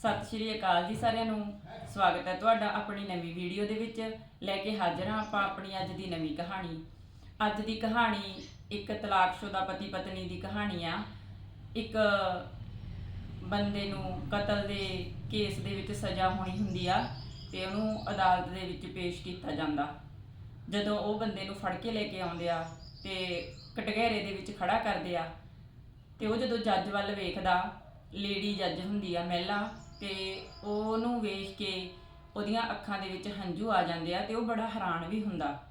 ਸਤਿ ਸ਼੍ਰੀ ਅਕਾਲ ਜੀ ਸਾਰਿਆਂ ਨੂੰ। ਸਵਾਗਤ ਹੈ ਤੁਹਾਡਾ ਆਪਣੀ ਨਵੀਂ ਵੀਡੀਓ ਦੇ ਵਿੱਚ। ਲੈ ਕੇ ਹਾਜ਼ਰ ਹਾਂ ਆਪਾਂ ਆਪਣੀ ਅੱਜ ਦੀ ਨਵੀਂ ਕਹਾਣੀ। ਅੱਜ ਦੀ ਕਹਾਣੀ ਇੱਕ ਤਲਾਕਸ਼ੁਦਾ ਪਤੀ ਪਤਨੀ ਦੀ ਕਹਾਣੀ ਆ। ਇੱਕ ਬੰਦੇ ਨੂੰ ਕਤਲ ਦੇ ਕੇਸ ਦੇ ਵਿੱਚ ਸਜ਼ਾ ਹੋਣੀ ਹੁੰਦੀ ਆ ਤੇ ਉਹਨੂੰ ਅਦਾਲਤ ਦੇ ਵਿੱਚ ਪੇਸ਼ ਕੀਤਾ ਜਾਂਦਾ। ਜਦੋਂ ਉਹ ਬੰਦੇ ਨੂੰ ਫੜ ਕੇ ਲੈ ਕੇ ਆਉਂਦੇ ਆ ਤੇ ਕਟਘਰੇ ਦੇ ਵਿੱਚ ਖੜਾ ਕਰਦੇ ਆ ਤੇ ਉਹ ਜਦੋਂ ਜੱਜ ਵੱਲ ਵੇਖਦਾ, ਲੇਡੀ ਜੱਜ ਹੁੰਦੀ ਆ ਮਹਿਲਾ ਤੇ ਉਹਨੂੰ ਵੇਖ ਕੇ ਉਹਦੀਆਂ ਅੱਖਾਂ ਦੇ ਵਿੱਚ ਹੰਝੂ ਆ ਜਾਂਦੇ ਆ ਤੇ ਉਹ ਬੜਾ ਹੈਰਾਨ ਵੀ ਹੁੰਦਾ।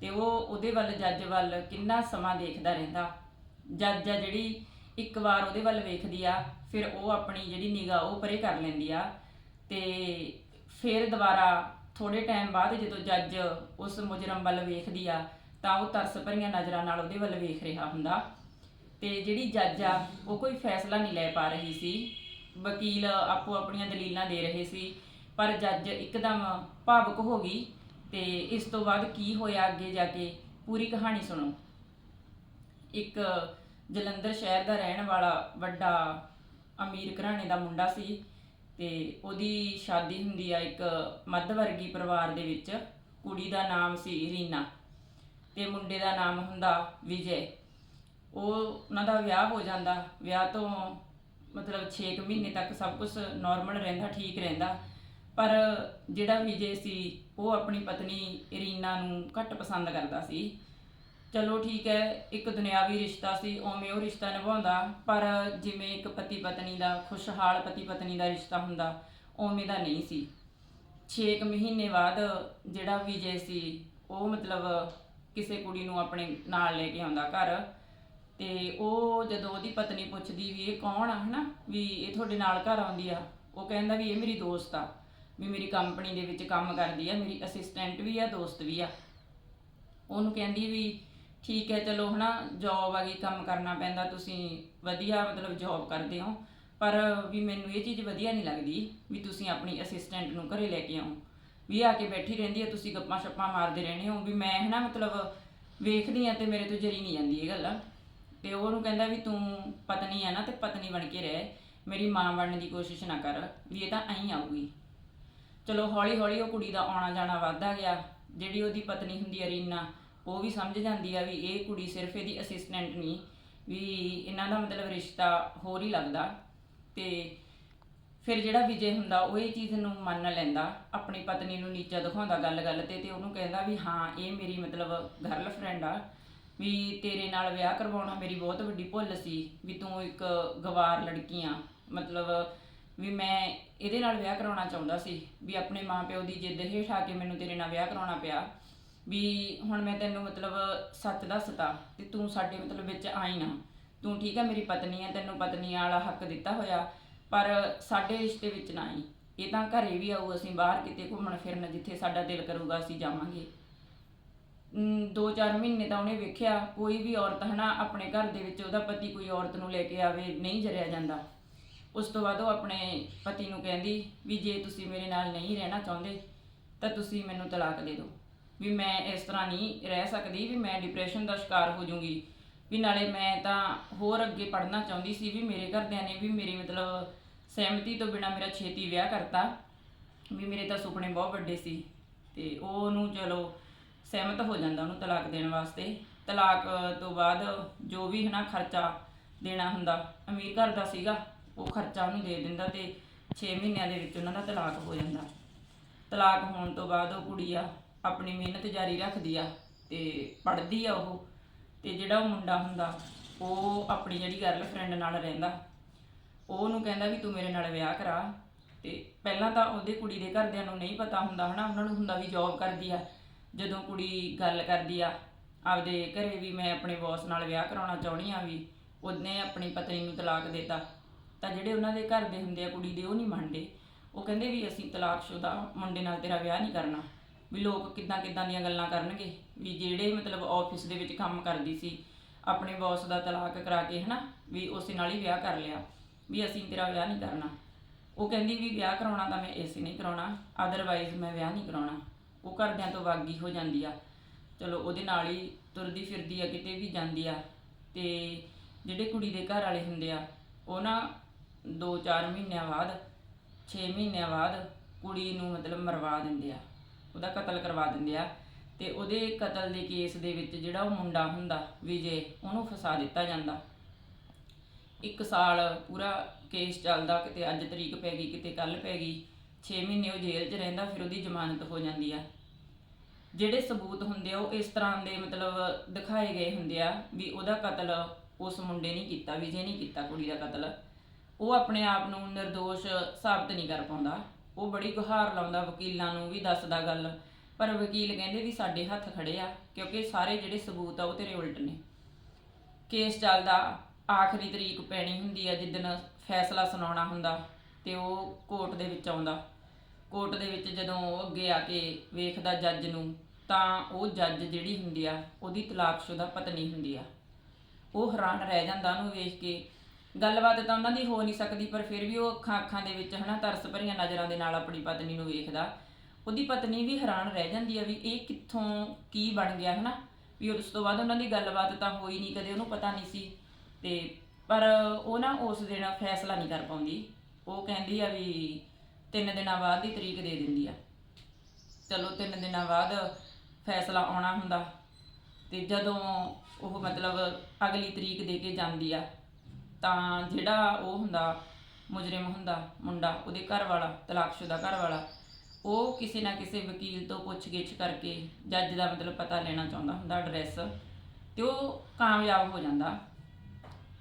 ਤੇ ਉਹ ਉਹਦੇ ਵੱਲ, ਜੱਜ ਵੱਲ ਕਿੰਨਾ ਸਮਾਂ ਦੇਖਦਾ ਰਹਿੰਦਾ। ਜੱਜ ਆ ਜਿਹੜੀ ਇੱਕ ਵਾਰ ਉਹਦੇ ਵੱਲ ਵੇਖਦੀ ਆ, ਫਿਰ ਉਹ ਆਪਣੀ ਜਿਹੜੀ ਨਿਗਾਹ ਉਹ ਪਰੇ ਕਰ ਲੈਂਦੀ ਆ। ਤੇ ਫਿਰ ਦੁਬਾਰਾ ਥੋੜੇ ਟਾਈਮ ਬਾਅਦ ਜਦੋਂ ਜੱਜ ਉਸ ਮੁਜਰਮ ਵੱਲ ਵੇਖਦੀ ਆ, ਤਾਂ ਉਹ ਤਰਸ ਭਰੀਆਂ ਨਜ਼ਰਾਂ ਨਾਲ ਉਹਦੇ ਵੱਲ ਵੇਖ ਰਿਹਾ ਹੁੰਦਾ। ਤੇ ਜਿਹੜੀ ਜੱਜ ਆ, ਉਹ ਕੋਈ ਫੈਸਲਾ ਨਹੀਂ ਲੈ ਪਾ ਰਹੀ ਸੀ। ਵਕੀਲ ਆਪੋ ਆਪਣੀਆਂ ਦਲੀਲਾਂ ਦੇ ਰਹੇ ਸੀ, ਪਰ ਜੱਜ ਇੱਕਦਮ ਭਾਵੁਕ ਹੋ ਗਈ ਤੇ ਇਸ ਤੋਂ ਬਾਅਦ ਕੀ ਹੋਇਆ ਅੱਗੇ ਜਾ ਕੇ, ਪੂਰੀ ਕਹਾਣੀ ਸੁਣੋ। ਇੱਕ ਜਲੰਧਰ ਸ਼ਹਿਰ ਦਾ ਰਹਿਣ ਵਾਲਾ ਵੱਡਾ ਅਮੀਰ ਘਰਾਣੇ ਦਾ ਮੁੰਡਾ ਸੀ ਤੇ ਉਹਦੀ ਸ਼ਾਦੀ ਹੁੰਦੀ ਆ ਇੱਕ ਮੱਧ ਵਰਗੀ ਪਰਿਵਾਰ ਦੇ ਵਿੱਚ, ਕੁੜੀ ਦਾ ਨਾਮ ਸੀ ਰੀਨਾ ਤੇ ਮੁੰਡੇ ਦਾ ਨਾਮ ਹੁੰਦਾ ਵਿਜੇ। ਉਹ ਉਹਨਾਂ ਦਾ ਵਿਆਹ ਹੋ ਜਾਂਦਾ, ਵਿਆਹ ਤੋਂ ਮਤਲਬ 6 ਮਹੀਨੇ ਤੱਕ ਸਭ ਕੁਝ ਨਾਰਮਲ ਰਹਿੰਦਾ, ਠੀਕ ਰਹਿੰਦਾ। ਪਰ ਜਿਹੜਾ ਵਿਜੇ ਸੀ, ਉਹ ਆਪਣੀ ਪਤਨੀ ਰੀਨਾ ਨੂੰ ਘੱਟ ਪਸੰਦ ਕਰਦਾ ਸੀ। ਚਲੋ ਠੀਕ ਹੈ, ਇੱਕ ਦੁਨਿਆਵੀ ਰਿਸ਼ਤਾ ਸੀ, ਉਵੇਂ ਉਹ ਰਿਸ਼ਤਾ ਨਿਭਾਉਂਦਾ, ਪਰ ਜਿਵੇਂ ਇੱਕ ਪਤੀ ਪਤਨੀ ਦਾ, ਖੁਸ਼ਹਾਲ ਪਤੀ ਪਤਨੀ ਦਾ ਰਿਸ਼ਤਾ ਹੁੰਦਾ, ਉਵੇਂ ਦਾ ਨਹੀਂ ਸੀ। 6 ਮਹੀਨੇ ਬਾਅਦ ਜਿਹੜਾ ਵਿਜੇ ਸੀ, ਉਹ ਮਤਲਬ ਕਿਸੇ ਕੁੜੀ ਨੂੰ ਆਪਣੇ ਨਾਲ ਲੈ ਕੇ ਆਉਂਦਾ ਘਰ। ਤੇ ਉਹ ਜਦੋਂ ਉਹਦੀ ਪਤਨੀ ਪੁੱਛਦੀ ਵੀ ਇਹ ਕੌਣ ਆ, ਹਨਾ, ਵੀ ਇਹ ਤੁਹਾਡੇ ਨਾਲ ਘਰ ਆਉਂਦੀ ਆ, ਉਹ ਕਹਿੰਦਾ ਵੀ ਇਹ ਮੇਰੀ ਦੋਸਤ ਆ, ਵੀ ਮੇਰੀ ਕੰਪਨੀ ਦੇ ਵਿੱਚ ਕੰਮ ਕਰਦੀ ਆ, ਮੇਰੀ ਅਸਿਸਟੈਂਟ ਵੀ ਆ, ਦੋਸਤ ਵੀ ਆ। ਉਹਨੂੰ ਕਹਿੰਦੀ ਵੀ ਠੀਕ ਹੈ, ਚਲੋ, ਹਨਾ ਜੌਬ ਆ ਗਈ, ਕੰਮ ਕਰਨਾ ਪੈਂਦਾ, ਤੁਸੀਂ ਵਧੀਆ, ਮਤਲਬ ਜੌਬ ਕਰਦੇ ਹੋ, ਪਰ ਵੀ ਮੈਨੂੰ ਇਹ ਚੀਜ਼ ਵਧੀਆ ਨਹੀਂ ਲੱਗਦੀ ਵੀ ਤੁਸੀਂ ਆਪਣੀ ਅਸਿਸਟੈਂਟ ਨੂੰ ਘਰੇ ਲੈ ਕੇ ਆਓ। ਵੀ ਆ ਕੇ ਬੈਠੀ ਰਹਿੰਦੀ ਆ, ਤੁਸੀਂ ਗੱਪਾਂ ਸ਼ੱਪਾਂ ਮਾਰਦੇ ਰਹਿੰਦੇ ਹੋ, ਵੀ ਮੈਂ, ਹਨਾ, ਮਤਲਬ ਵੇਖਦੀ ਆ ਤੇ ਮੇਰੇ ਤੋਂ ਜਰੀ ਨਹੀਂ ਜਾਂਦੀ ਇਹ ਗੱਲ। ਤੇ ਉਹ ਉਹਨੂੰ ਕਹਿੰਦਾ ਵੀ ਤੂੰ ਪਤਨੀ ਆ ਨਾ ਤੇ ਪਤਨੀ ਬਣ ਕੇ ਰਹਿ, ਮੇਰੀ ਮਾਂ ਬਣਨ ਦੀ ਕੋਸ਼ਿਸ਼ ਨਾ ਕਰ, ਵੀ ਇਹ ਤਾਂ ਐਂ ਆਊਗੀ। ਚਲੋ ਹੌਲੀ ਹੌਲੀ ਉਹ ਕੁੜੀ ਦਾ ਆਉਣਾ ਜਾਣਾ ਵੱਧਦਾ ਗਿਆ, ਜਿਹੜੀ ਉਹਦੀ ਪਤਨੀ ਹੁੰਦੀ ਆ ਰੀਨਾ, ਉਹ ਵੀ ਸਮਝ ਜਾਂਦੀ ਆ ਵੀ ਇਹ ਕੁੜੀ ਸਿਰਫ ਇਹਦੀ ਅਸਿਸਟੈਂਟ ਨਹੀਂ, ਵੀ ਇਹਨਾਂ ਦਾ ਮਤਲਬ ਰਿਸ਼ਤਾ ਹੋਰ ਹੀ ਲੱਗਦਾ। ਤੇ ਫਿਰ ਜਿਹੜਾ ਵਿਜੇ ਹੁੰਦਾ, ਉਹ ਇਹ ਚੀਜ਼ ਨੂੰ ਮੰਨ ਲੈਂਦਾ, ਆਪਣੀ ਪਤਨੀ ਨੂੰ ਨੀਚਾ ਦਿਖਾਉਂਦਾ ਗੱਲ-ਗੱਲ ਤੇ ਤੇ ਉਹਨੂੰ ਕਹਿੰਦਾ ਵੀ ਹਾਂ, ਇਹ ਮੇਰੀ ਮਤਲਬ ਗਰਲ ਫਰੈਂਡ ਆ ਵੀ ਤੇਰੇ ਨਾਲ ਵਿਆਹ ਕਰਵਾਉਣਾ ਮੇਰੀ ਬਹੁਤ ਵੱਡੀ ਭੁੱਲ ਸੀ ਵੀ ਤੂੰ ਇੱਕ ਗਵਾਰ ਲੜਕੀ ਆ। ਮਤਲਬ ਵੀ ਮੈਂ ਇਹਦੇ ਨਾਲ ਵਿਆਹ ਕਰਾਉਣਾ ਚਾਹੁੰਦਾ ਸੀ ਵੀ ਆਪਣੇ ਮਾਪਿਓ ਦੀ ਜਿੱਦ ਹੇਠ ਆ ਕੇ ਮੈਨੂੰ ਤੇਰੇ ਨਾਲ ਵਿਆਹ ਕਰਾਉਣਾ ਪਿਆ। ਵੀ ਹੁਣ ਮੈਂ ਤੈਨੂੰ ਮਤਲਬ ਸੱਚ ਦੱਸਤਾ ਤੇ ਤੂੰ ਸਾਡੇ ਮਤਲਬ ਵਿੱਚ ਆਈ ਨਾ। ਤੂੰ ਠੀਕ ਆ, ਮੇਰੀ ਪਤਨੀ ਹੈ ਤੈਨੂੰ ਪਤਨੀ ਵਾਲਾ ਹੱਕ ਦਿੱਤਾ ਹੋਇਆ, ਪਰ ਸਾਡੇ ਰਿਸ਼ਤੇ ਵਿੱਚ ਨਾ ਆਈ। ਇਹ ਤਾਂ ਘਰੇ ਵੀ ਆਊ, ਅਸੀਂ ਬਾਹਰ ਕਿਤੇ ਘੁੰਮਣ ਫਿਰਨ ਜਿੱਥੇ ਸਾਡਾ ਦਿਲ ਕਰੂਗਾ ਅਸੀਂ ਜਾਵਾਂਗੇ। ਅਮ, ਦੋ ਚਾਰ ਮਹੀਨੇ ਤਾਂ ਉਹਨੇ ਵੇਖਿਆ ਕੋਈ ਵੀ ਔਰਤ ਹਨਾ ਆਪਣੇ ਘਰ ਦੇ ਵਿੱਚ ਉਹਦਾ ਪਤੀ ਕੋਈ ਔਰਤ ਨੂੰ ਲੈ ਕੇ ਆਵੇ ਨਹੀਂ ਜਰਿਆ ਜਾਂਦਾ। ਉਸ ਤੋਂ ਬਾਅਦ ਉਹ ਆਪਣੇ ਪਤੀ ਨੂੰ ਕਹਿੰਦੀ ਵੀ ਜੇ ਤੁਸੀਂ ਮੇਰੇ ਨਾਲ ਨਹੀਂ ਰਹਿਣਾ ਚਾਹੁੰਦੇ ਤਾਂ ਤੁਸੀਂ ਮੈਨੂੰ ਤਲਾਕ ਦੇ ਦਿਓ। ਵੀ ਮੈਂ ਇਸ ਤਰ੍ਹਾਂ ਨਹੀਂ ਰਹਿ ਸਕਦੀ ਵੀ ਮੈਂ ਡਿਪਰੈਸ਼ਨ ਦਾ ਸ਼ਿਕਾਰ ਹੋ ਜਾਊਂਗੀ। ਵੀ ਨਾਲੇ ਮੈਂ ਤਾਂ ਹੋਰ ਅੱਗੇ ਪੜ੍ਹਨਾ ਚਾਹੁੰਦੀ ਸੀ ਵੀ ਮੇਰੇ ਘਰਦਿਆਂ ਨੇ ਵੀ ਮੇਰੀ ਮਤਲਬ ਸਹਿਮਤੀ ਤੋਂ ਬਿਨਾ ਮੇਰਾ ਛੇਤੀ ਵਿਆਹ ਕਰਤਾ। ਵੀ ਮੇਰੇ ਤਾਂ ਸੁਪਨੇ ਬਹੁਤ ਵੱਡੇ ਸੀ। ਤੇ ਉਹ ਉਹਨੂੰ ਚਲੋ ਸਹਿਮਤ ਹੋ ਜਾਂਦਾ ਉਹਨੂੰ ਤਲਾਕ ਦੇਣ ਵਾਸਤੇ। ਤਲਾਕ ਤੋਂ ਬਾਅਦ ਜੋ ਵੀ ਹਨਾ ਖਰਚਾ ਦੇਣਾ ਹੁੰਦਾ, ਅਮੀਰ ਘਰ ਦਾ ਸੀਗਾ, ਉਹ ਖਰਚਾ ਉਹਨੂੰ ਦੇ ਦਿੰਦਾ ਤੇ 6 ਮਹੀਨਿਆਂ ਦੇ ਵਿੱਚ ਉਹਨਾਂ ਦਾ ਤਲਾਕ ਹੋ ਜਾਂਦਾ। ਤਲਾਕ ਹੋਣ ਤੋਂ ਬਾਅਦ ਉਹ ਕੁੜੀ ਆ, ਆਪਣੀ ਮਿਹਨਤ ਜਾਰੀ ਰੱਖਦੀ ਆ ਤੇ ਪੜ੍ਹਦੀ ਆ ਉਹ ਤੇ ਜਿਹੜਾ ਉਹ ਮੁੰਡਾ ਹੁੰਦਾ, ਉਹ ਆਪਣੀ ਜਿਹੜੀ ਗਰਲਫ੍ਰੈਂਡ ਨਾਲ ਰਹਿੰਦਾ। ਉਹ ਉਹਨੂੰ ਕਹਿੰਦਾ ਵੀ ਤੂੰ ਮੇਰੇ ਨਾਲ ਵਿਆਹ ਕਰਾ ਤੇ ਪਹਿਲਾਂ ਤਾਂ ਉਹਦੇ ਕੁੜੀ ਦੇ ਘਰਦਿਆਂ ਨੂੰ ਨਹੀਂ ਪਤਾ ਹੁੰਦਾ ਹਨਾ, ਉਹਨਾਂ ਨੂੰ ਹੁੰਦਾ ਵੀ ਜੌਬ ਕਰਦੀ ਆ। ਜਦੋਂ ਕੁੜੀ ਗੱਲ ਕਰਦੀ ਆ, ਆਪਦੇ ਘਰੇ ਵੀ ਮੈਂ ਆਪਣੇ ਬੌਸ ਨਾਲ ਵਿਆਹ ਕਰਾਉਣਾ ਚਾਹੁੰਦੀ ਆ ਵੀ, ਉਹਨੇ ਆਪਣੀ ਪਤਨੀ ਨੂੰ ਤਲਾਕ ਦਿੱਤਾ। ਤਾਂ ਜਿਹੜੇ ਉਹਨਾਂ ਦੇ ਘਰ ਦੇ ਹੁੰਦੇ ਆ ਕੁੜੀ ਦੇ, ਉਹ ਨਹੀਂ ਮੰਨਦੇ। ਉਹ ਕਹਿੰਦੇ ਵੀ ਅਸੀਂ ਤਲਾਕਸ਼ੁਦਾ ਮੁੰਡੇ ਨਾਲ ਤੇਰਾ ਵਿਆਹ ਨਹੀਂ ਕਰਨਾ। ਵੀ ਲੋਕ ਕਿੱਦਾਂ ਕਿੱਦਾਂ ਦੀਆਂ ਗੱਲਾਂ ਕਰਨਗੇ। ਵੀ ਜਿਹੜੇ ਮਤਲਬ ਆਫਿਸ ਦੇ ਵਿੱਚ ਕੰਮ ਕਰਦੀ ਸੀ, ਆਪਣੇ ਬੌਸ ਦਾ ਤਲਾਕ ਕਰਾ ਕੇ ਹਨਾ, ਵੀ ਉਸੇ ਨਾਲ ਹੀ ਵਿਆਹ ਕਰ ਲਿਆ। ਵੀ ਅਸੀਂ ਤੇਰਾ ਵਿਆਹ ਨਹੀਂ ਕਰਨਾ। ਉਹ ਕਹਿੰਦੀ ਵੀ ਵਿਆਹ ਕਰਾਉਣਾ ਤਾਂ ਮੈਂ ਇਸੇ ਨਹੀਂ ਕਰਾਉਣਾ ਅਦਰਵਾਈਜ਼ ਮੈਂ ਵਿਆਹ ਨਹੀਂ ਕਰਾਉਣਾ। ਉਹ ਘਰਦਿਆਂ ਤੋਂ ਵਾਗੀ ਹੋ ਜਾਂਦੀ ਆ। ਚਲੋ ਉਹਦੇ ਨਾਲ ਹੀ ਤੁਰਦੀ ਫਿਰਦੀ ਆ, ਕਿਤੇ ਵੀ ਜਾਂਦੀ ਆ। ਤੇ ਜਿਹੜੇ ਕੁੜੀ ਦੇ ਘਰ ਵਾਲੇ ਹੁੰਦੇ ਆ, ਉਹ ਨਾ 2-4 ਮਹੀਨਿਆਂ ਬਾਅਦ 6 ਮਹੀਨਿਆਂ ਬਾਅਦ ਕੁੜੀ ਨੂੰ ਮਤਲਬ ਮਰਵਾ ਦਿੰਦੇ ਆ। ਉਹਦਾ ਕਤਲ ਕਰਵਾ ਦਿੰਦੇ ਆ। ਤੇ ਉਹਦੇ ਕਤਲ ਦੇ ਕੇਸ ਦੇ ਵਿੱਚ ਜਿਹੜਾ ਉਹ ਮੁੰਡਾ ਹੁੰਦਾ, ਵਿਜੇ, ਉਹਨੂੰ ਫਸਾ ਦਿੱਤਾ ਜਾਂਦਾ। ਇੱਕ ਸਾਲ ਪੂਰਾ ਕੇਸ ਚੱਲਦਾ, ਕਿਤੇ ਅੱਜ ਤਰੀਕ ਪੈ ਗਈ, ਕਿਤੇ ਕੱਲ ਪੈ ਗਈ। 6 ਮਹੀਨੇ ਉਹ ਜੇਲ੍ਹ 'ਚ ਰਹਿੰਦਾ, ਫਿਰ ਉਹਦੀ ਜ਼ਮਾਨਤ ਹੋ ਜਾਂਦੀ ਆ। ਜਿਹੜੇ ਸਬੂਤ ਹੁੰਦੇ ਆ, ਉਹ ਇਸ ਤਰ੍ਹਾਂ ਦੇ ਮਤਲਬ ਦਿਖਾਏ ਗਏ ਹੁੰਦੇ ਆ ਵੀ ਉਹਦਾ ਕਤਲ ਉਸ ਮੁੰਡੇ ਨੇ ਕੀਤਾ, ਵਿਜੇ ਨਹੀਂ ਕੀਤਾ, ਕੁੜੀ ਦਾ ਕਤਲ। ਉਹ ਆਪਣੇ ਆਪ ਨੂੰ નિર્ਦੋਸ਼ ਸਾਬਤ ਨਹੀਂ ਕਰ ਪਾਉਂਦਾ। ਉਹ ਬੜੀ ਗੁਹਾਰ ਲਾਉਂਦਾ ਵਕੀਲਾਂ ਨੂੰ ਵੀ ਦੱਸਦਾ ਗੱਲ, ਪਰ ਵਕੀਲ ਕਹਿੰਦੇ ਵੀ ਸਾਡੇ ਹੱਥ ਖੜੇ ਆ, ਕਿਉਂਕਿ ਸਾਰੇ ਜਿਹੜੇ ਸਬੂਤ ਆ ਉਹ ਤੇਰੇ ਉਲਟ ਨੇ। ਕੇਸ ਚੱਲਦਾ, ਆਖਰੀ ਤਰੀਕ ਪੈਣੀ ਹੁੰਦੀ ਆ, ਜਿੱਦਣ ਫੈਸਲਾ ਸੁਣਾਉਣਾ ਹੁੰਦਾ ਤੇ ਉਹ ਕੋਰਟ ਦੇ ਵਿੱਚ ਆਉਂਦਾ। ਕੋਰਟ ਦੇ ਵਿੱਚ ਜਦੋਂ ਉਹ ਅੱਗੇ ਆ ਕੇ ਵੇਖਦਾ ਜੱਜ ਨੂੰ, ਤਾਂ ਉਹ ਜੱਜ ਜਿਹੜੀ ਹੁੰਦੀ ਆ, ਉਹਦੀ ਤਲਾਕਸ਼ੁਦਾ ਪਤਨੀ ਹੁੰਦੀ ਆ। ਉਹ ਹੈਰਾਨ ਰਹਿ ਜਾਂਦਾ ਉਹਨੂੰ ਵੇਖ ਕੇ। ਗੱਲਬਾਤ ਤਾਂ ਉਹਨਾਂ ਦੀ ਹੋ ਨਹੀਂ ਸਕਦੀ, ਪਰ ਫਿਰ ਵੀ ਉਹ ਅੱਖਾਂ ਅੱਖਾਂ ਦੇ ਵਿੱਚ ਹਨਾ ਤਰਸ ਭਰੀਆਂ ਨਜ਼ਰਾਂ ਦੇ ਨਾਲ ਆਪਣੀ ਪਤਨੀ ਨੂੰ ਵੇਖਦਾ। ਉਹਦੀ ਪਤਨੀ ਵੀ ਹੈਰਾਨ ਰਹਿ ਜਾਂਦੀ ਆ ਵੀ ਇਹ ਕਿੱਥੋਂ ਕੀ ਬਣ ਗਿਆ ਹਨਾ? ਵੀ ਉਸ ਤੋਂ ਬਾਅਦ ਉਹਨਾਂ ਦੀ ਗੱਲਬਾਤ ਤਾਂ ਹੋਈ ਨਹੀਂ, ਕਦੇ ਉਹਨੂੰ ਪਤਾ ਨਹੀਂ ਸੀ। ਤੇ ਪਰ ਉਹ ਨਾ ਉਸ ਦਿਨ ਫੈਸਲਾ ਨਹੀਂ ਕਰ ਪਾਉਂਦੀ। ਉਹ ਕਹਿੰਦੀ ਆ ਵੀ ਤਿੰਨ ਦਿਨਾਂ ਬਾਅਦ ਦੀ ਤਰੀਕ ਦੇ ਦਿੰਦੀ ਆ। ਚਲੋ ਤਿੰਨ ਦਿਨਾਂ ਬਾਅਦ ਫੈਸਲਾ ਆਉਣਾ ਹੁੰਦਾ ਤੇ ਜਦੋਂ ਉਹ ਮਤਲਬ ਅਗਲੀ ਤਰੀਕ ਦੇ ਕੇ ਜਾਂਦੀ ਆ, ਤਾਂ ਜਿਹੜਾ ਉਹ ਹੁੰਦਾ, ਮੁਜਰਮ ਹੁੰਦਾ, ਮੁੰਡਾ, ਉਹਦੇ ਘਰ ਵਾਲਾ ਤਲਾਕਸ਼ੁਦਾ ਘਰ ਵਾਲਾ ਉਹ ਕਿਸੇ ਨਾ ਕਿਸੇ ਵਕੀਲ ਤੋਂ ਪੁੱਛਗਿੱਛ ਕਰਕੇ ਜੱਜ ਦਾ ਮਤਲਬ ਪਤਾ ਲੈਣਾ ਚਾਹੁੰਦਾ ਹੁੰਦਾ ਐਡਰੈਸ ਤੇ ਉਹ ਕਾਮਯਾਬ ਹੋ ਜਾਂਦਾ।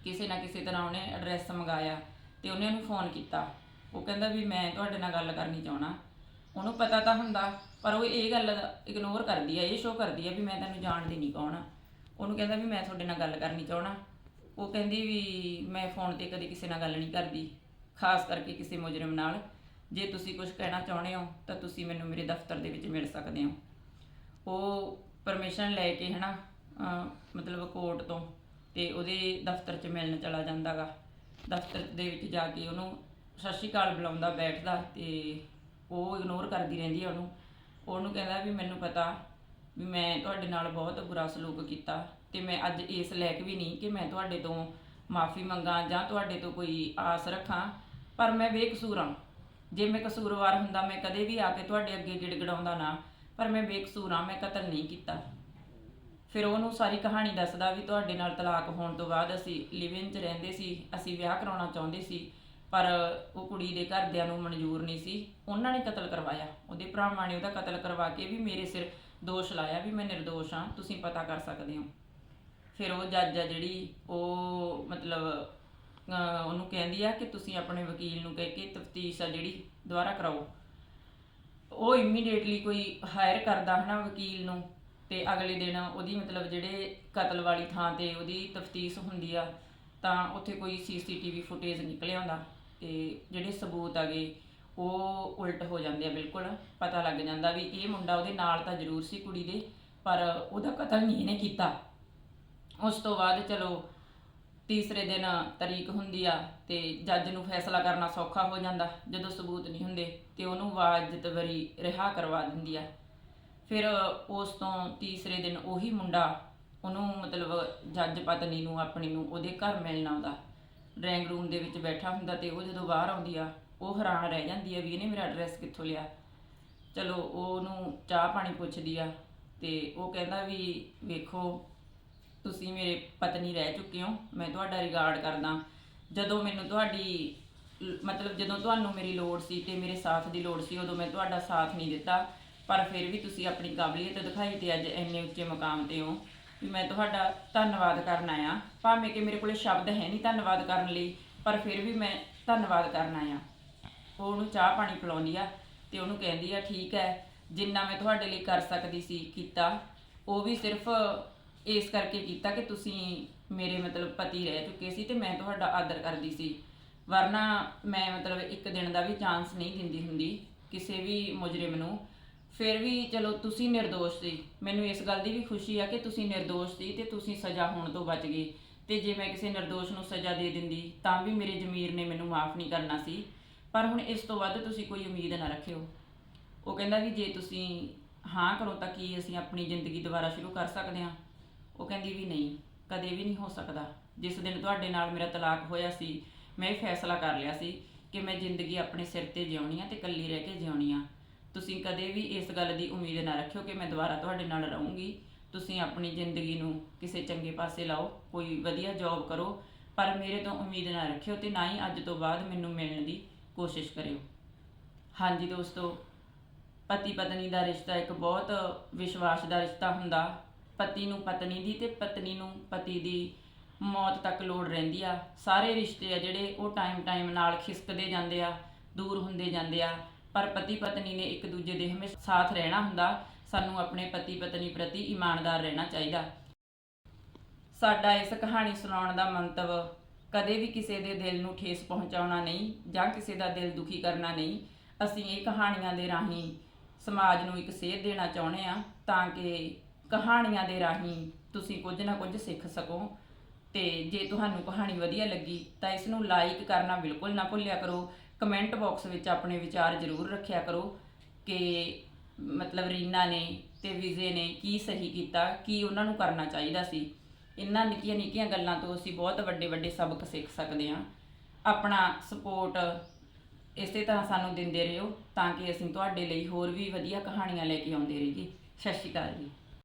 ਕਿਸੇ ਨਾ ਕਿਸੇ ਤਰ੍ਹਾਂ ਉਹਨੇ ਐਡਰੈਸ ਮੰਗਾਇਆ ਤੇ ਉਹਨੇ ਉਹਨੂੰ ਫੋਨ ਕੀਤਾ। ਉਹ ਕਹਿੰਦਾ ਵੀ ਮੈਂ ਤੁਹਾਡੇ ਨਾਲ ਗੱਲ ਕਰਨੀ ਚਾਹਣਾ। ਉਹਨੂੰ ਪਤਾ ਤਾਂ ਹੁੰਦਾ, ਪਰ ਉਹ ਇਹ ਗੱਲ ਇਗਨੋਰ ਕਰਦੀ ਆ, ਇਹ ਸ਼ੋਅ ਕਰਦੀ ਆ ਵੀ ਮੈਂ ਤੈਨੂੰ ਜਾਣਦੀ ਨਹੀਂ ਕੌਣ ਆ। ਉਹਨੂੰ ਕਹਿੰਦਾ ਵੀ ਮੈਂ ਤੁਹਾਡੇ ਨਾਲ ਗੱਲ ਕਰਨੀ ਚਾਹਣਾ। ਉਹ ਕਹਿੰਦੀ ਵੀ ਮੈਂ ਫੋਨ ਤੇ ਕਦੇ ਕਿਸੇ ਨਾਲ ਗੱਲ ਨਹੀਂ ਕਰਦੀ, ਖਾਸ ਕਰਕੇ ਕਿਸੇ ਮੁਜਰਮ ਨਾਲ। ਜੇ ਤੁਸੀਂ ਕੁਝ ਕਹਿਣਾ ਚਾਹੁੰਦੇ ਹੋ, ਤਾਂ ਤੁਸੀਂ ਮੈਨੂੰ ਮੇਰੇ ਦਫ਼ਤਰ ਦੇ ਵਿੱਚ ਮਿਲ ਸਕਦੇ ਹੋ। ਉਹ ਪਰਮਿਸ਼ਨ ਲੈ ਕੇ ਹਨਾ, ਅਹ ਮਤਲਬ ਕੋਰਟ ਤੋਂ ਤੇ ਉਹਦੇ ਦਫ਼ਤਰ 'ਚ ਮਿਲਣ ਚਲਾ ਜਾਂਦਾਗਾ। ਦਫ਼ਤਰ ਦੇ ਵਿੱਚ ਜਾ ਕੇ ਉਹਨੂੰ ਸਤਿ ਸ਼੍ਰੀ ਅਕਾਲ ਬੁਲਾਉਂਦਾ ਬੈਠਦਾ ਤੇ ਉਹ ਇਗਨੋਰ ਕਰਦੀ ਰਹਿੰਦੀ ਆ ਉਹਨੂੰ। ਉਹਨੂੰ ਕਹਿੰਦਾ ਵੀ ਮੈਨੂੰ ਪਤਾ ਵੀ ਮੈਂ ਤੁਹਾਡੇ ਨਾਲ ਬਹੁਤ ਬੁਰਾ ਸਲੂਕ ਕੀਤਾ ਤੇ ਮੈਂ ਅੱਜ ਇਸ ਲਾਇਕ ਵੀ ਨਹੀਂ ਕਿ ਮੈਂ ਤੁਹਾਡੇ ਤੋਂ ਮਾਫੀ ਮੰਗਾ ਜਾਂ ਤੁਹਾਡੇ ਤੋਂ ਕੋਈ ਆਸ ਰੱਖਾਂ, ਪਰ ਮੈਂ ਬੇਕਸੂਰ ਹਾਂ। ਜੇ ਮੈਂ ਕਸੂਰਵਾਰ ਹੁੰਦਾ, ਮੈਂ ਕਦੇ ਵੀ ਆ ਕੇ ਤੁਹਾਡੇ ਅੱਗੇ ਗਿੜਗੜਾਉਂਦਾ ਨਾ, ਪਰ ਮੈਂ ਬੇਕਸੂਰ ਹਾਂ, ਮੈਂ ਕਤਲ ਨਹੀਂ ਕੀਤਾ। ਫਿਰ ਉਹਨੂੰ ਸਾਰੀ ਕਹਾਣੀ ਦੱਸਦਾ ਵੀ ਤੁਹਾਡੇ ਨਾਲ ਤਲਾਕ ਹੋਣ ਤੋਂ ਬਾਅਦ ਅਸੀਂ ਲਿਵਿੰਗ 'ਚ ਰਹਿੰਦੇ ਸੀ, ਅਸੀਂ ਵਿਆਹ ਕਰਾਉਣਾ ਚਾਹੁੰਦੇ ਸੀ ਪਰ ਉਹ ਕੁੜੀ ਦੇ ਘਰਦਿਆਂ ਨੂੰ ਮਨਜ਼ੂਰ ਨਹੀਂ ਸੀ। ਉਹਨਾਂ ਨੇ ਕਤਲ ਕਰਵਾਇਆ। ਉਹਦੇ ਭਰਾਵਾਂ ਨੇ ਉਹਦਾ ਕਤਲ ਕਰਵਾ ਕੇ ਵੀ ਮੇਰੇ ਸਿਰ ਦੋਸ਼ ਲਾਇਆ ਵੀ ਮੈਂ નિર્ਦੋਸ਼ ਹਾਂ, ਤੁਸੀਂ ਪਤਾ ਕਰ ਸਕਦੇ ਹੋ। ਫਿਰ ਉਹ ਜੱਜ ਆ ਜਿਹੜੀ, ਉਹ ਮਤਲਬ ਉਹਨੂੰ ਕਹਿੰਦੀ ਆ ਕਿ ਤੁਸੀਂ ਆਪਣੇ ਵਕੀਲ ਨੂੰ ਕਹਿ ਕੇ ਤਫਤੀਸ਼ ਆ ਜਿਹੜੀ, ਦੁਬਾਰਾ ਕਰਾਓ। ਉਹ ਇਮੀਡੀਏਟਲੀ ਕੋਈ ਹਾਇਰ ਕਰਦਾ ਹਨਾ ਵਕੀਲ ਨੂੰ ਤੇ ਅਗਲੇ ਦਿਨ ਉਹਦੀ ਮਤਲਬ ਜਿਹੜੇ ਕਤਲ ਵਾਲੀ ਥਾਂ ਤੇ ਉਹਦੀ ਤਫਤੀਸ਼ ਹੁੰਦੀ ਆ, ਤਾਂ ਉੱਥੇ ਕੋਈ ਸੀਸੀਟੀਵੀ ਫੁਟੇਜ ਨਿਕਲਿਆ ਹੁੰਦਾ। ਤੇ ਜਿਹੜੇ ਸਬੂਤ ਆਗੇ ਉਹ ਉਲਟ ਹੋ ਜਾਂਦੇ ਆ ਬਿਲਕੁਲ। ਪਤਾ ਲੱਗ ਜਾਂਦਾ ਵੀ ਇਹ ਮੁੰਡਾ ਉਹਦੇ ਨਾਲ ਤਾਂ ਜ਼ਰੂਰ ਸੀ ਕੁੜੀ ਦੇ, ਪਰ ਉਹਦਾ ਕਤਲ ਨਹੀਂ ਇਹਨੇ ਕੀਤਾ। ਉਸ ਤੋਂ ਬਾਅਦ ਚਲੋ ਤੀਸਰੇ ਦਿਨ ਤਰੀਕ ਹੁੰਦੀ ਆ ਤੇ ਜੱਜ ਨੂੰ ਫੈਸਲਾ ਕਰਨਾ ਸੌਖਾ ਹੋ ਜਾਂਦਾ, ਜਦੋਂ ਸਬੂਤ ਨਹੀਂ ਹੁੰਦੇ ਤੇ ਉਹਨੂੰ ਵਾਜਤ ਵਰੀ ਰਿਹਾ ਕਰਵਾ ਦਿੰਦੀ ਆ। ਫਿਰ ਉਸ ਤੋਂ ਤੀਸਰੇ ਦਿਨ ਉਹੀ ਮੁੰਡਾ ਉਹਨੂੰ ਮਤਲਬ ਜੱਜ ਪਤਨੀ ਨੂੰ, ਆਪਣੀ ਨੂੰ ਉਹਦੇ ਘਰ ਮਿਲਣ ਆਉਂਦਾ। ਡਰਾਇੰਗ ਰੂਮ ਦੇ ਵਿੱਚ ਬੈਠਾ ਹੁੰਦਾ ਤੇ ਉਹ ਜਦੋਂ ਬਾਹਰ ਆਉਂਦੀ ਆ, ਉਹ ਹੈਰਾਨ ਰਹਿ ਜਾਂਦੀ ਆ ਵੀ ਇਹਨੇ ਮੇਰਾ ਐਡਰੈਸ ਕਿੱਥੋਂ ਲਿਆ। ਚਲੋ ਉਹ ਉਹਨੂੰ ਚਾਹ ਪਾਣੀ ਪੁੱਛਦੀ ਆ ਤੇ ਉਹ ਕਹਿੰਦਾ ਵੀ ਵੇਖੋ, ਤੁਸੀਂ ਮੇਰੇ ਪਤਨੀ ਰਹਿ ਚੁੱਕੇ ਹੋ, ਮੈਂ ਤੁਹਾਡਾ ਰਿਗਾਰਡ ਕਰਦਾ। ਜਦੋਂ ਮੈਨੂੰ ਤੁਹਾਡੀ ਲ- ਮਤਲਬ ਜਦੋਂ ਤੁਹਾਨੂੰ ਮੇਰੀ ਲੋੜ ਸੀ ਤੇ ਮੇਰੇ ਸਾਥ ਦੀ ਲੋੜ ਸੀ, ਉਦੋਂ ਮੈਂ ਤੁਹਾਡਾ ਸਾਥ ਨਹੀਂ ਦਿੱਤਾ। ਪਰ ਫਿਰ ਵੀ ਤੁਸੀਂ ਆਪਣੀ ਕਾਬਲੀਅਤ ਦਿਖਾਈ ਤੇ ਅੱਜ ਇੰਨੇ ਉੱਚੇ ਮੁਕਾਮ ਤੇ ਹੋ। ਮੈਂ ਤੁਹਾਡਾ ਧੰਨਵਾਦ ਕਰਨ ਆਇਆ। ਭਾਵੇਂ ਕਿ ਮੇਰੇ ਕੋਲੇ ਸ਼ਬਦ ਹੈ ਨਹੀਂ ਧੰਨਵਾਦ ਕਰਨ ਲਈ, ਪਰ ਫਿਰ ਵੀ ਮੈਂ ਧੰਨਵਾਦ ਕਰਨ ਆਇਆ। ਉਹ ਉਹਨੂੰ ਚਾਹ ਪਾਣੀ ਪਿਲਾਉਂਦੀ ਆ ਤੇ ਉਹਨੂੰ ਕਹਿੰਦੀ ਆ, ਠੀਕ ਹੈ, ਜਿੰਨਾ ਮੈਂ ਤੁਹਾਡੇ ਲਈ ਕਰ ਸਕਦੀ ਸੀ, ਕੀਤਾ। ਉਹ ਵੀ ਸਿਰਫ ਇਸ ਕਰਕੇ ਕੀਤਾ ਕਿ ਤੁਸੀਂ ਮੇਰੇ ਮਤਲਬ ਪਤੀ ਰਹਿ ਚੁੱਕੇ ਸੀ ਤੇ ਮੈਂ ਤੁਹਾਡਾ ਆਦਰ ਕਰਦੀ ਸੀ। ਵਰਨਾ ਮੈਂ ਮਤਲਬ ਇੱਕ ਦਿਨ ਦਾ ਵੀ ਚਾਂਸ ਨਹੀਂ ਦਿੰਦੀ ਹੁੰਦੀ ਕਿਸੇ ਵੀ ਮੁਜਰਮ ਨੂੰ। ਫਿਰ ਵੀ ਚਲੋ ਤੁਸੀਂ નિર્ਦੋਸ਼ ਸੀ। ਮੈਨੂੰ ਇਸ ਗੱਲ ਦੀ ਵੀ ਖੁਸ਼ੀ ਆ ਕਿ ਤੁਸੀਂ નિર્ਦੋਸ਼ ਸੀ ਤੇ ਤੁਸੀਂ ਸਜ਼ਾ ਹੋਣ ਤੋਂ ਬਚ ਗਏ। ਤੇ ਜੇ ਮੈਂ ਕਿਸੇ નિર્ਦੋਸ਼ ਨੂੰ ਸਜ਼ਾ ਦੇ ਦਿੰਦੀ, ਤਾਂ ਵੀ ਮੇਰੇ ਜ਼ਮੀਰ ਨੇ ਮੈਨੂੰ ਮਾਫ ਨਹੀਂ ਕਰਨਾ ਸੀ। ਪਰ ਹੁਣ ਇਸ ਤੋਂ ਵੱਧ ਤੁਸੀਂ ਕੋਈ ਉਮੀਦ ਨਾ ਰੱਖਿਓ। ਉਹ ਕਹਿੰਦਾ ਵੀ ਜੇ ਤੁਸੀਂ ਹਾਂ ਕਰੋ ਤਾਂ ਕੀ ਅਸੀਂ ਆਪਣੀ ਜ਼ਿੰਦਗੀ ਦੁਬਾਰਾ ਸ਼ੁਰੂ ਕਰ ਸਕਦੇ ਹਾਂ? ਉਹ ਕਹਿੰਦੀ ਵੀ ਨਹੀਂ, ਕਦੇ ਵੀ ਨਹੀਂ ਹੋ ਸਕਦਾ। ਜਿਸ ਦਿਨ ਤੁਹਾਡੇ ਨਾਲ ਮੇਰਾ ਤਲਾਕ ਹੋਇਆ ਸੀ, ਮੈਂ ਇਹ ਫੈਸਲਾ ਕਰ ਲਿਆ ਸੀ ਕਿ ਮੈਂ ਜ਼ਿੰਦਗੀ ਆਪਣੇ ਸਿਰ ਤੇ ਜਿਉਣੀ ਆ ਤੇ ਇਕੱਲੀ ਰਹਿ ਕੇ ਜਿਉਣੀ ਆ। ਤੁਸੀਂ ਕਦੇ ਵੀ ਇਸ ਗੱਲ ਦੀ ਉਮੀਦ ਨਾ ਰੱਖਿਓ ਕਿ ਮੈਂ ਦੁਬਾਰਾ ਤੁਹਾਡੇ ਨਾਲ ਰਹੂੰਗੀ। ਤੁਸੀਂ ਆਪਣੀ ਜ਼ਿੰਦਗੀ ਨੂੰ ਕਿਸੇ ਚੰਗੇ ਪਾਸੇ ਲਾਓ, ਕੋਈ ਵਧੀਆ ਜੌਬ ਕਰੋ, ਪਰ ਮੇਰੇ ਤੋਂ ਉਮੀਦ ਨਾ ਰੱਖਿਓ ਤੇ ਨਾ ਹੀ ਅੱਜ ਤੋਂ ਬਾਅਦ ਮੈਨੂੰ ਮਿਲਣ ਦੀ ਕੋਸ਼ਿਸ਼ ਕਰਿਓ। ਹਾਂਜੀ ਦੋਸਤੋ ਪਤੀ ਪਤਨੀ ਦਾ ਰਿਸ਼ਤਾ ਇੱਕ ਬਹੁਤ ਵਿਸ਼ਵਾਸ ਦਾ ਰਿਸ਼ਤਾ ਹੁੰਦਾ। ਪਤੀ ਨੂੰ ਪਤਨੀ ਦੀ ਤੇ ਪਤਨੀ ਨੂੰ ਪਤੀ ਦੀ ਮੌਤ ਤੱਕ ਲੋੜ ਰਹਿੰਦੀ ਆ। ਸਾਰੇ ਰਿਸ਼ਤੇ ਆ ਜਿਹੜੇ ਉਹ ਟਾਈਮ ਟਾਈਮ ਨਾਲ ਖਿਸਕਦੇ ਜਾਂਦੇ ਆ, ਦੂਰ ਹੁੰਦੇ ਜਾਂਦੇ ਆ। ਪਰ ਪਤੀ ਪਤਨੀ ਨੇ ਇੱਕ ਦੂਜੇ ਦੇ ਹਮੇਸ਼ਾ ਸਾਥ ਰਹਿਣਾ ਹੁੰਦਾ, ਸਾਨੂੰ ਆਪਣੇ ਪਤੀ ਪਤਨੀ ਪ੍ਰਤੀ ਇਮਾਨਦਾਰ ਰਹਿਣਾ ਚਾਹੀਦਾ। ਸਾਡਾ ਇਸ ਕਹਾਣੀ ਸੁਣਾਉਣ ਦਾ ਮੰਤਵ, ਕਦੇ ਵੀ ਕਿਸੇ ਦੇ ਦਿਲ ਨੂੰ ਠੇਸ ਪਹੁੰਚਾਉਣਾ ਨਹੀਂ ਜਾਂ ਕਿਸੇ ਦਾ ਦਿਲ ਦੁਖੀ ਕਰਨਾ ਨਹੀਂ। ਅਸੀਂ ਇਹ ਕਹਾਣੀਆਂ ਦੇ ਰਾਹੀਂ ਸਮਾਜ ਨੂੰ ਇੱਕ ਸੇਧ ਦੇਣਾ ਚਾਹੁੰਦੇ ਆ ਤਾਂ ਕਿ ਕਹਾਣੀਆਂ ਦੇ ਰਾਹੀਂ ਤੁਸੀਂ ਕੁਝ ਨਾ ਕੁਝ ਸਿੱਖ ਸਕੋ। ਤੇ ਜੇ ਤੁਹਾਨੂੰ ਕਹਾਣੀ ਵਧੀਆ ਲੱਗੀ ਤਾਂ ਇਸ ਨੂੰ ਲਾਈਕ ਕਰਨਾ ਬਿਲਕੁਲ ਨਾ ਭੁੱਲਿਆ ਕਰੋ। ਕਮੈਂਟ ਬਾਕਸ ਵਿੱਚ ਆਪਣੇ ਵਿਚਾਰ ਜ਼ਰੂਰ ਰੱਖਿਆ ਕਰੋ ਕਿ ਮਤਲਬ ਰੀਨਾ ਨੇ ਤੇ ਵਿਜੇ ਨੇ ਕੀ ਸਹੀ ਕੀਤਾ, ਕੀ ਉਹਨਾਂ ਨੂੰ ਕਰਨਾ ਚਾਹੀਦਾ ਸੀ। ਇਹਨਾਂ ਨਿੱਕੀਆਂ ਨਿੱਕੀਆਂ ਗੱਲਾਂ ਤੋਂ ਅਸੀਂ ਬਹੁਤ ਵੱਡੇ ਵੱਡੇ ਸਬਕ ਸਿੱਖ ਸਕਦੇ ਹਾਂ। ਆਪਣਾ ਸਪੋਰਟ ਇਸੇ ਤਰ੍ਹਾਂ ਸਾਨੂੰ ਦਿੰਦੇ ਰਹੋ ਤਾਂ ਕਿ ਅਸੀਂ ਤੁਹਾਡੇ ਲਈ ਹੋਰ ਵੀ ਵਧੀਆ ਕਹਾਣੀਆਂ ਲੈ ਕੇ ਆਉਂਦੇ ਰਹੀਏ। ਸਤਿ ਸ਼੍ਰੀ ਅਕਾਲ ਜੀ।